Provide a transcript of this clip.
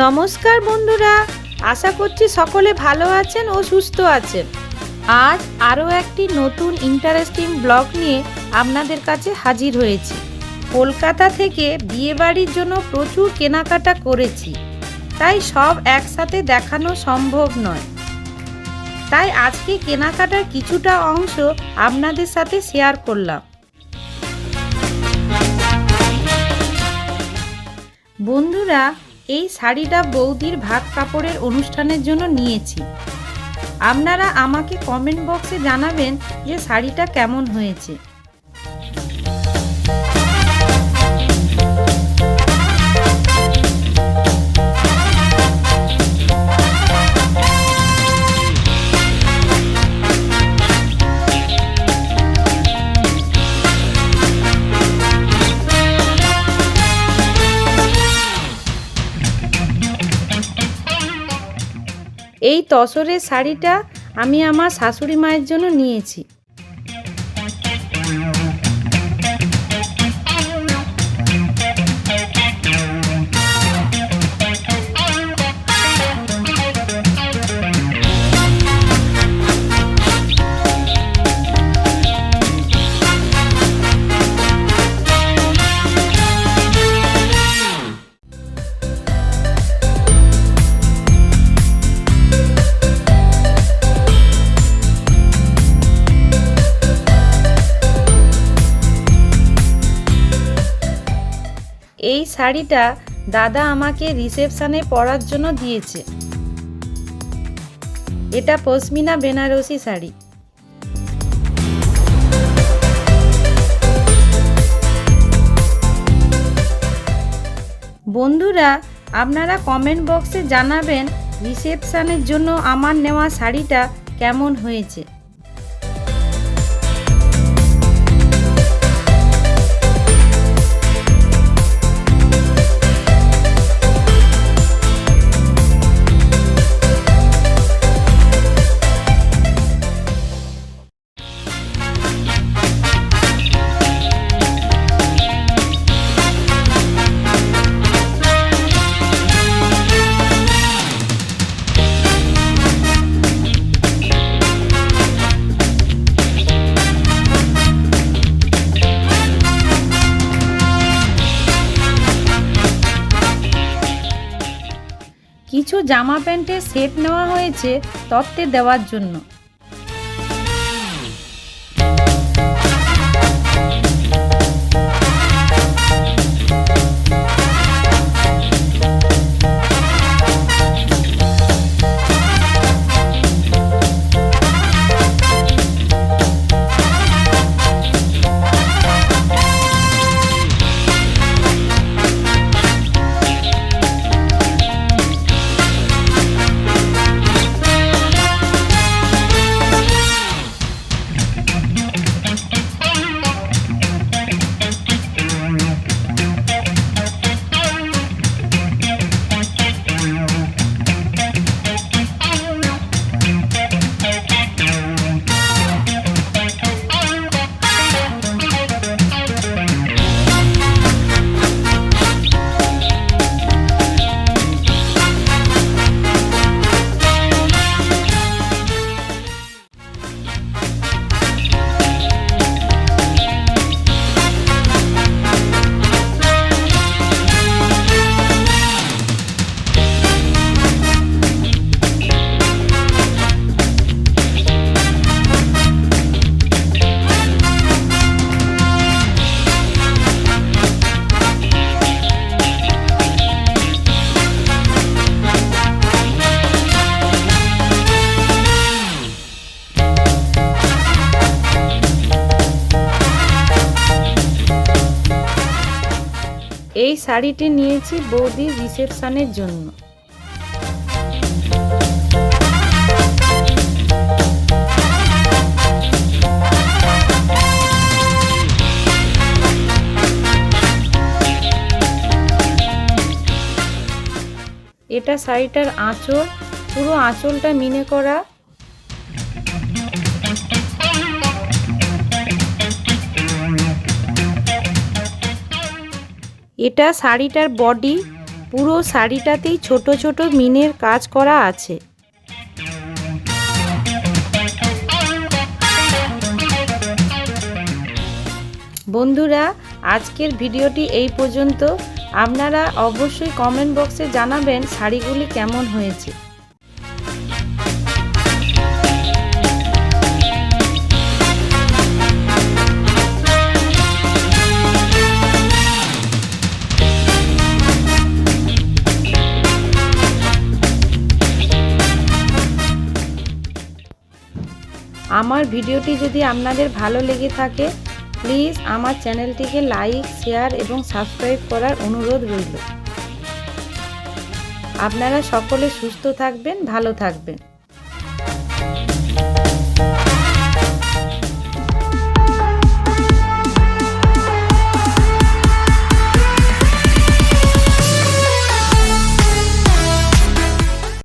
নমস্কার বন্ধুরা, আশা করছি সকলে ভালো আছেন ও সুস্থ আছেন। আজ আরও একটি নতুন ইন্টারেস্টিং ব্লগ নিয়ে আপনাদের কাছে হাজির হয়েছি। কলকাতা থেকে বিয়েবাড়ির জন্য প্রচুর কেনাকাটা করেছি। তাই সব একসাথে দেখানো সম্ভব নয়। তাই আজকে কেনাকাটার কিছুটা অংশ আপনাদের সাথে শেয়ার করলাম। বন্ধুরা এই শাড়িটা বৌদির ভাত কাপড়ের অনুষ্ঠানের জন্য নিয়েছি। আপনারা আমাকে কমেন্ট বক্সে জানাবেন যে শাড়িটা কেমন হয়েছে। এই তসরের শাড়িটা আমি আমার শাশুড়ি মায়ের জন্য নিয়েছি। এই শাড়িটা দাদা আমাকে রিসেপশানে পরার জন্য দিয়েছে। এটা পশমিনা বেনারসি শাড়ি। বন্ধুরা, আপনারা কমেন্ট বক্সে জানাবেন রিসেপশানের জন্য আমার নেওয়া শাড়িটা কেমন হয়েছে। কিছু জামা প্যান্টের সেট নেওয়া হয়েছে তত্ত্বে দেওয়ার জন্য। এই শাড়িটি নিয়েছি বৌদির রিসেপশনের জন্য। এটা শাড়িটার আঁচল পুরো আঁচলটা মিনে করা। এটা শাড়িটার বডি পুরো শাড়িটাতেই ছোট ছোট মিনের কাজ করা আছে। বন্ধুরা, আজকের ভিডিওটি এই পর্যন্ত। আপনারা অবশ্যই কমেন্ট বক্সে জানাবেন শাড়িগুলি কেমন হয়েছে। আমার ভিডিওটি যদি আপনাদের ভালো লেগে থাকে প্লিজ আমার চ্যানেলটিকে লাইক শেয়ার এবং সাবস্ক্রাইব করার অনুরোধ রইল। আপনারা সকলে সুস্থ থাকবেন, ভালো থাকবেন।